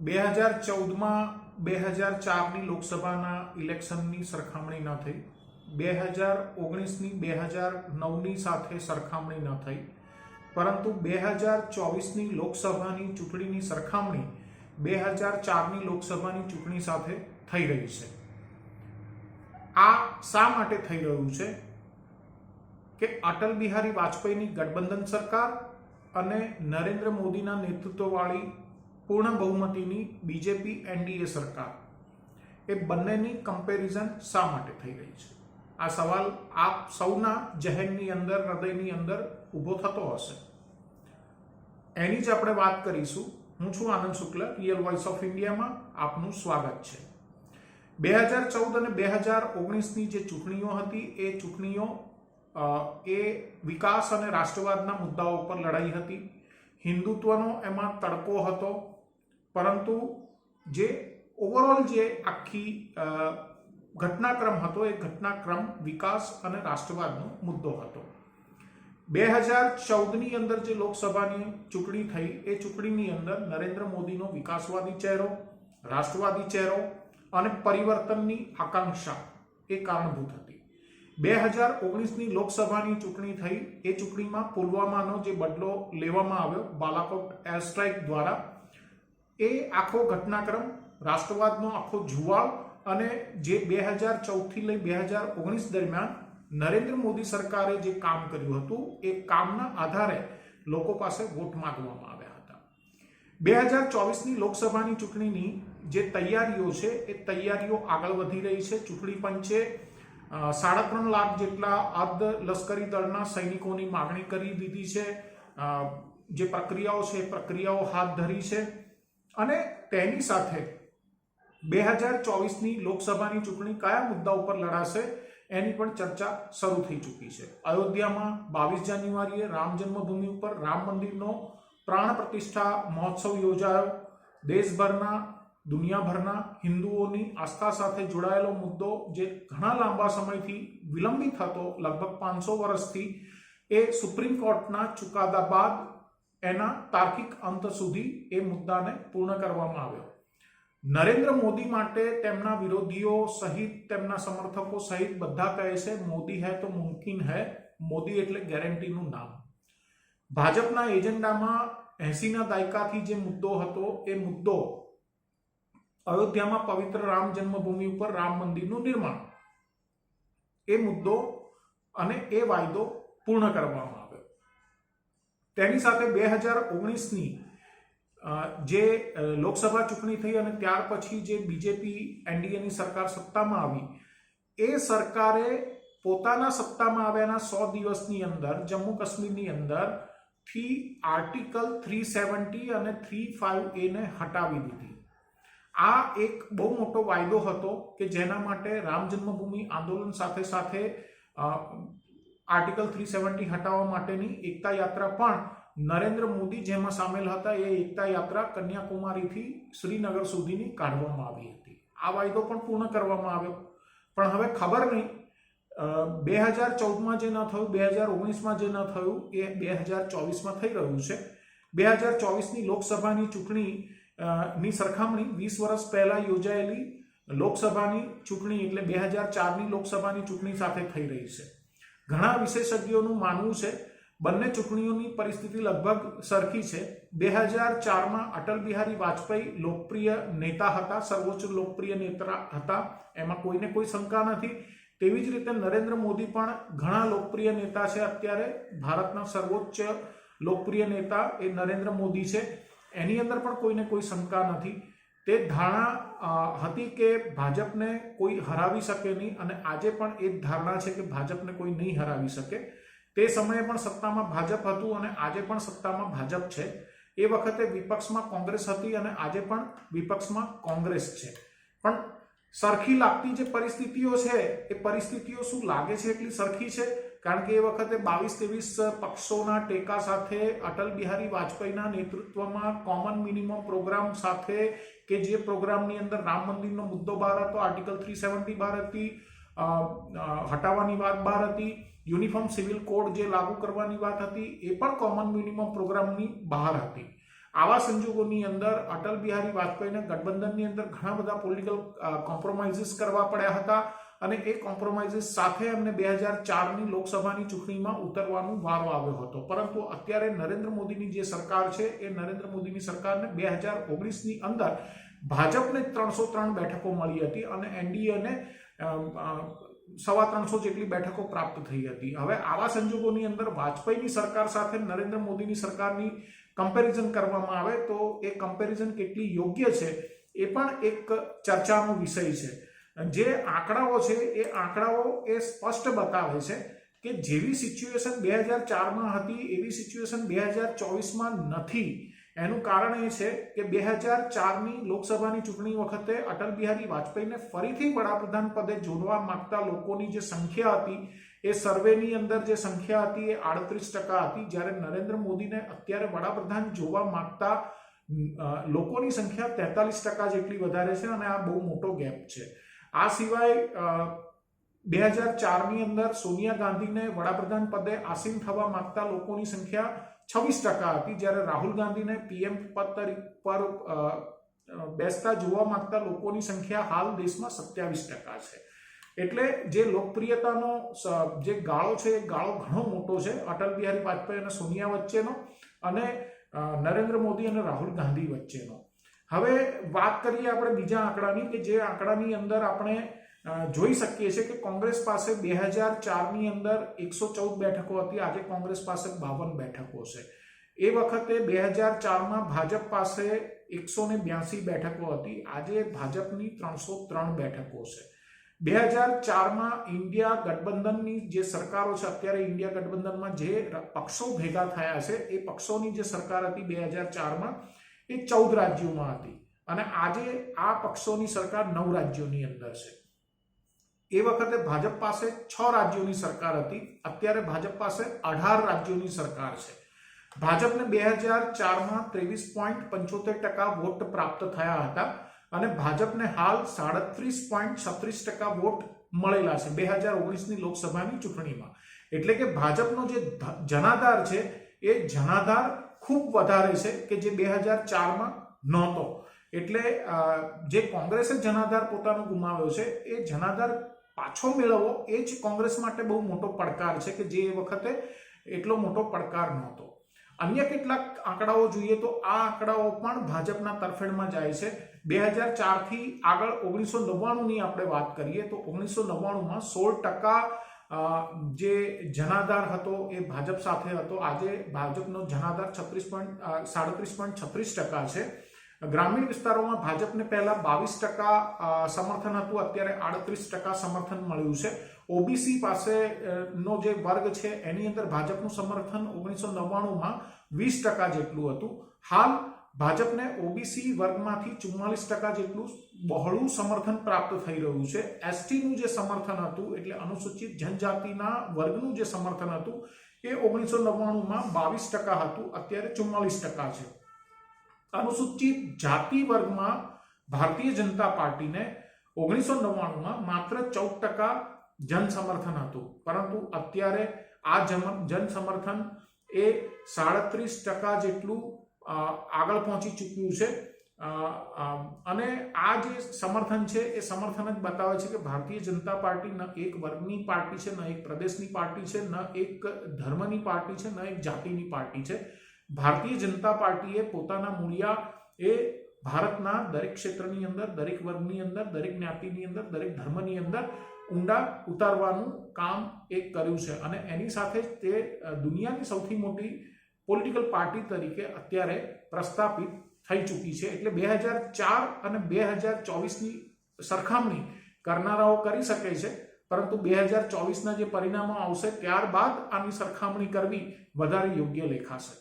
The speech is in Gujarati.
બે હજાર ચૌદમાં બે હજાર ચારની લોકસભાના ઇલેક્શનની સરખામણી ન થઈ. બે હજાર ઓગણીસની બે હજાર નવની સાથે સરખામણી ન થઈ. પરંતુ બે હજાર ચોવીસની લોકસભાની ચૂંટણીની સરખામણી બે હજાર ચારની લોકસભાની ચૂંટણી સાથે થઈ રહી છે. આ શા માટે થઈ રહ્યું છે? કે અટલ બિહારી વાજપેયીની ગઠબંધન સરકાર અને નરેન્દ્ર મોદીના નેતૃત્વવાળી પૂર્ણ બહુમતીની બીજેપી એનડીએ સરકાર. એ બંનેની કમ્પેરિઝન શા માટે થઈ રહી છે? આ સવાલ આપ સૌના જહેનની અંદર, હૃદયની અંદર ઊભો થતો હશે. એની જ આપણે વાત કરીશું. હું છું Anand Shukla real voice of ઇન્ડિયામાં આપનું સ્વાગત છે. બે હજાર ચૌદ અને બે હજાર ઓગણીસની જે ચૂંટણીઓ હતી, એ ચૂંટણીઓ એ વિકાસ અને રાષ્ટ્રવાદના મુદ્દાઓ પર લડાઈ હતી. હિન્દુત્વનો એમાં તડકો હતો. પરંતુ જે ઓવરઓલ જે આખી ઘટનાક્રમ હતો, એ ઘટનાક્રમ વિકાસ અને રાષ્ટ્રવાદનો મુદ્દો હતો. બે હજાર ચૌદની અંદર જે લોકસભાની ચૂંટણી થઈ, એ ચૂંટણીની અંદર નરેન્દ્ર મોદીનો વિકાસવાદી ચહેરો, રાષ્ટ્રવાદી ચહેરો અને પરિવર્તનની આકાંક્ષા એ કારણભૂત હતી. બે હજાર ઓગણીસની લોકસભાની ચૂંટણી થઈ, એ ચૂંટણીમાં પુલવામાનો જે બદલો લેવામાં આવ્યો, બાલાકોટ એર સ્ટ્રાઇક દ્વારા એ આખો ઘટનાક્રમ, રાષ્ટ્રવાદનો આખો જુવાળ અને જે બે હજાર ચૌદથી લઈ બે હજાર ઓગણીસ દરમિયાન નરેન્દ્ર મોદી સરકારે જે કામ કર્યું હતું, એ કામના આધારે લોકો પાસે વોટ માંગવામાં આવ્યા હતા. બે હજાર ચોવીસની લોકસભાની ચૂંટણીની જે તૈયારીઓ છે, એ તૈયારીઓ આગળ વધી રહી છે. ચૂંટણી પંચે સાડા ત્રણ લાખ જેટલા અર્ધ લશ્કરી દળના સૈનિકોની માગણી કરી દીધી છે. જે પ્રક્રિયાઓ છે, એ પ્રક્રિયાઓ હાથ ધરી છે. અને તેની સાથે બે હજાર ચોવીસની લોકસભાની ચૂંટણી કયા મુદ્દા ઉપર લડાશે એની પણ ચર્ચા શરૂ થઈ ચૂકી છે. અયોધ્યામાં બાવીસ જાન્યુઆરીએ રામ જન્મભૂમિ ઉપર રામ મંદિરનો પ્રાણ પ્રતિષ્ઠા મહોત્સવ યોજાયો. દેશભરના, દુનિયાભરના હિન્દુઓની આસ્થા સાથે જોડાયેલો મુદ્દો જે ઘણા લાંબા સમયથી વિલંબિત હતો, લગભગ પાંચસો વર્ષથી, એ સુપ્રીમ કોર્ટના ચુકાદા બાદ એના તાર્કિક અંત સુધી એ મુદ્દાને પૂર્ણ કરવામાં આવ્યો. નરેન્દ્ર મોદી માટે તેમના વિરોધીઓ સહિત તેમના સમર્થકો સહિત બધા કહે છે, મોદી હૈ તો મુમકિન હૈ, મોદી એટલે ગેરંટીનું નામ. ભાજપના એજન્ડામાં એસીના દાયકાથી જે મુદ્દો હતો, એ મુદ્દો અયોધ્યામાં પવિત્ર રામ જન્મભૂમિ ઉપર રામ મંદિરનું નિર્માણ. એ મુદ્દો અને એ વાયદો પૂર્ણ કરવામાં તેની સાથે બે હજાર ઓગણીસની જે લોકસભા ચૂંટણી થઈ અને ત્યાર પછી જે બીજેપી એનડીએની સરકાર સત્તામાં આવી, એ સરકારે પોતાના સત્તામાં આવ્યાના સો દિવસની અંદર, જમ્મુ કાશ્મીરની અંદર, થી આર્ટિકલ થ્રી સેવન્ટી અને થ્રી ફાઇવ એને હટાવી દીધી. આ એક બહુ મોટો વાયદો હતો કે જેના માટે રામ જન્મભૂમિ આંદોલન સાથે સાથે આર્ટિકલ થ્રી સેવન્ટી હટાવવા માટેની એકતા યાત્રા પણ નરેન્દ્ર મોદી જેમાં સામેલ હતા એ એકતા યાત્રા કન્યાકુમારીથી શ્રીનગર સુધીની કાઢવામાં આવી હતી. આ વાયદો પણ પૂર્ણ કરવામાં આવ્યો. પણ હવે ખબર નહીં બે હજાર ચૌદમાં જે ન થયું, બે હજાર ઓગણીસમાં જે ન થયું, એ બે હજાર ચોવીસમાં થઈ રહ્યું છે. બે હજાર ચોવીસની લોકસભાની ચૂંટણી ની સરખામણી વીસ વર્ષ પહેલાં યોજાયેલી લોકસભાની ચૂંટણી એટલે બે હજાર ચારની લોકસભાની ચૂંટણી સાથે થઈ રહી છે. ઘણા વિશેષજ્ઞોનું માનવું છે, બંને ચૂંટણીઓની પરિસ્થિતિ લગભગ સરખી છે. બે હજાર ચારમાં અટલ બિહારી વાજપેયી લોકપ્રિય નેતા હતા, સર્વોચ્ચ લોકપ્રિય નેતા હતા, એમાં કોઈને કોઈ શંકા નથી. તેવી જ રીતે નરેન્દ્ર મોદી પણ ઘણા લોકપ્રિય નેતા છે અત્યારે. ભારતના સર્વોચ્ચ લોકપ્રિય નેતા એ નરેન્દ્ર મોદી છે. એની અંદર પણ કોઈને કોઈ શંકા નથી. તે ધારણા હતી કે ભાજપને કોઈ હરાવી શકે નહીં અને આજે પણ એ ધારણા છે કે ભાજપને કોઈ નહીં હરાવી શકે. તે સમયે પણ સત્તામાં ભાજપ હતું અને આજે પણ સત્તામાં ભાજપ છે. એ વખતે વિપક્ષમાં કોંગ્રેસ હતી અને આજે પણ વિપક્ષમાં કોંગ્રેસ છે. પણ સરખી લાગતી જે પરિસ્થિતિઓ છે, એ પરિસ્થિતિઓ શું લાગે છે એટલી સરખી છે? કારણ કે એ વખતે બાવીસ ત્રેવીસ પક્ષોના ટેકા સાથે અટલ બિહારી વાજપેયીના નેતૃત્વમાં કોમન મિનિમમ પ્રોગ્રામ સાથે કે જે પ્રોગ્રામની અંદર રામ મંદિરનો મુદ્દો બહાર હતો, આર્ટિકલ થ્રી સેવન્ટી બહાર હતી હટાવવાની વાત બહાર હતી, યુનિફોર્મ સિવિલ કોડ જે લાગુ કરવાની વાત હતી, એ પણ કોમન મિનિમમ પ્રોગ્રામની બહાર હતી. આવા સંજોગોની અંદર અટલ બિહારી વાજપેયીને ગઠબંધનની અંદર ઘણા બધા પોલિટિકલ કોમ્પ્રોમાઇઝીસ કરવા પડ્યા હતા. અને એ કોમ્પ્રોમાઇઝીસ સાથે એમને બે હજાર ચારની લોકસભાની ચૂંટણીમાં ઉતરવાનું વારો આવ્યો હતો. પરંતુ અત્યારે નરેન્દ્ર મોદીની જે સરકાર છે, એ નરેન્દ્ર મોદીની સરકારને બે હજાર ઓગણીસની અંદર ભાજપને ત્રણસો ત્રણ બેઠકો મળી હતી અને એનડીએને સવા ત્રણસો જેટલી બેઠકો પ્રાપ્ત થઈ હતી. હવે આવા સંજોગોની અંદર વાજપેયીની સરકાર સાથે નરેન્દ્ર મોદીની સરકારની કમ્પેરિઝન કરવામાં આવે તો એ કમ્પેરિઝન કેટલી યોગ્ય છે એ પણ એક ચર્ચાનો વિષય છે. જે આંકડાઓ છે, એ આંકડાઓ એ સ્પષ્ટ બતાવે છે કે જેવી સિચ્યુએશન બે હજાર ચારમાં હતી, એવી સિચ્યુએશન બે હજાર ચોવીસમાં નથી. એનું કારણ એ છે કે બે હજાર ચારની લોકસભાની ચૂંટણી વખતે અટલ બિહારી વાજપેયીને ફરીથી વડાપ્રધાન પદે જોડવા માંગતા લોકોની જે સંખ્યા હતી, એ સર્વેની અંદર જે સંખ્યા હતી એ આડત્રીસ ટકા હતી. જ્યારે નરેન્દ્ર મોદીને અત્યારે વડાપ્રધાન જોવા માંગતા લોકોની સંખ્યા તેતાલીસ ટકા જેટલી વધારે છે અને આ બહુ મોટો ગેપ છે. આ સિવાય બે હજાર ચારની અંદર સોનિયા ગાંધીને વડાપ્રધાન પદે આસીન થવા માંગતા લોકોની સંખ્યા છવ્વીસ ટકા હતી. જ્યારે રાહુલ ગાંધીને પીએમ પદ પર બેસતા જોવા માંગતા લોકોની સંખ્યા હાલ દેશમાં સત્યાવીસ ટકા છે. એટલે જે લોકપ્રિયતાનો જે ગાળો છે, એ ગાળો ઘણો મોટો છે. અટલ બિહારી વાજપેયી અને સોનિયા વચ્ચેનો અને નરેન્દ્ર મોદી અને રાહુલ ગાંધી વચ્ચેનો. હવે વાત કરીએ આપણે બીજા આંકડાની કે જે આંકડાની અંદર આપણે જોઈ શકીએ છીએ કે કોંગ્રેસ પાસે બે હજાર ચારની અંદર એકસો ચૌદ બેઠકો હતી, આજે કોંગ્રેસ પાસે બાવન બેઠકો છે. એ વખતે બે હજાર ચારમાં ભાજપ પાસે એકસો ને બ્યાસી બેઠકો હતી, આજે ભાજપની ત્રણસો ત્રણ બેઠકો છે. બે હજાર ચારમાં ઇન્ડિયા ગઠબંધનની જે સરકારો છે, અત્યારે ઇન્ડિયા ગઠબંધનમાં જે પક્ષો ભેગા થયા છે, એ પક્ષોની જે સરકાર હતી બે હજાર ચારમાં એ ચૌદ રાજ્યોમાં હતી. અને આજે આ પક્ષોની સરકાર નવ રાજ્યોની અંદર છે. એ વખતે ભાજપ પાસે છ રાજ્યોની સરકાર હતી. અત્યારે ભાજપ પાસે અઢાર રાજ્યોની સરકાર છે. ભાજપને બે હજાર ચારમાં ત્રેવીસ પોઈન્ટ પંચોતેર ટકા વોટ પ્રાપ્ત થયા હતા અને ભાજપને હાલ સાડત્રીસ પોઈન્ટ છત્રીસ ટકા વોટ મળેલા છે બે હજાર ઓગણીસની લોકસભાની ચૂંટણીમાં. એટલે કે ભાજપનો જે જનાધાર છે એ જનાધાર ખૂબ વધારે છે કે જે બે હજાર ચારમાં નહોતો. એટલે જે કોંગ્રેસે જનાધાર પોતાનો ગુમાવ્યો છે, એ જનાધાર પાછો મેળવવો, એ જ કોંગ્રેસ માટે બહુ મોટો પડકાર છે કે જે એ વખતે એટલો મોટો પડકાર નહોતો. અન્ય કેટલાક આંકડાઓ જોઈએ તો આ આંકડાઓ પણ ભાજપના તરફેણમાં જાય છે. બે હજાર ચારથી આગળ ઓગણીસો નવ્વાણુંની આપણે વાત કરીએ તો ઓગણીસો નવ્વાણુંમાં સોળ ટકા જે જનાધાર હતો એ ભાજપ સાથે હતો. આજે ભાજપનો જનાધાર છત્રીસ પોઈન્ટ સાડત્રીસ પોઈન્ટ છત્રીસ ટકા છે. ગ્રામીણ વિસ્તારોમાં ભાજપને પહેલા બાવીસ ટકા સમર્થન હતું. અત્યારે આડત્રીસ ટકા સમર્થન મળ્યું છે. ઓબીસી પાસે નો જે વર્ગ છે, એની અંદર ભાજપનું સમર્થન ઓગણીસો નવ્વાણુંમાં વીસ ટકા જેટલું હતું. હાલ ભાજપને ઓબીસી વર્ગમાંથી ચુમ્માલીસ ટકા જેટલું બહોળું સમર્થન પ્રાપ્ત થઈ રહ્યું છે. એસટીનું જે સમર્થન હતું, એટલે અનુસૂચિત જનજાતિના વર્ગનું જે સમર્થન હતું, એ ઓગણીસો નવ્વાણુંમાં બાવીસ ટકા હતું, અત્યારે ચુમ્માલીસ ટકા છે. અનુસૂચિત જાતિ વર્ગમાં ભારતીય જનતા પાર્ટીને ઓગણીસો નવ્વાણુંમાં માત્ર ચૌદ ટકા જન સમર્થન હતું. પરંતુ અત્યારે આ જન સમર્થન એ સાડત્રીસ ટકા જેટલું આગળ પહોંચી ચૂક્યું છે. અને આ જે સમર્થન છે, એ સમર્થન જ બતાવે છે કે ભારતીય જનતા પાર્ટી ન એક વર્ગની પાર્ટી છે, ન એક પ્રદેશની પાર્ટી છે, ન એક ધર્મની પાર્ટી છે, ન એક જાતિની પાર્ટી છે. ભારતીય જનતા પાર્ટીએ પોતાના મૂળિયા એ ભારતના દરેક ક્ષેત્રની અંદર, દરેક વર્ગની અંદર, દરેક જ્ઞાતિની અંદર, દરેક ધર્મની અંદર ઊંડા ઉતારવાનું કામ એક કર્યું છે. અને એની સાથે તે દુનિયાની સૌથી મોટી પોલિટિકલ પાર્ટી તરીકે અત્યારે પ્રસ્થાપિત થઈ ચૂકી છે. એટલે બે હજાર ચાર અને બે હજાર ચોવીસની સરખામણી કરનારાઓ કરી શકે છે, પરંતુ બે હજાર ચોવીસના જે પરિણામો આવશે ત્યારબાદ આની સરખામણી કરવી વધારે યોગ્ય લેખાશે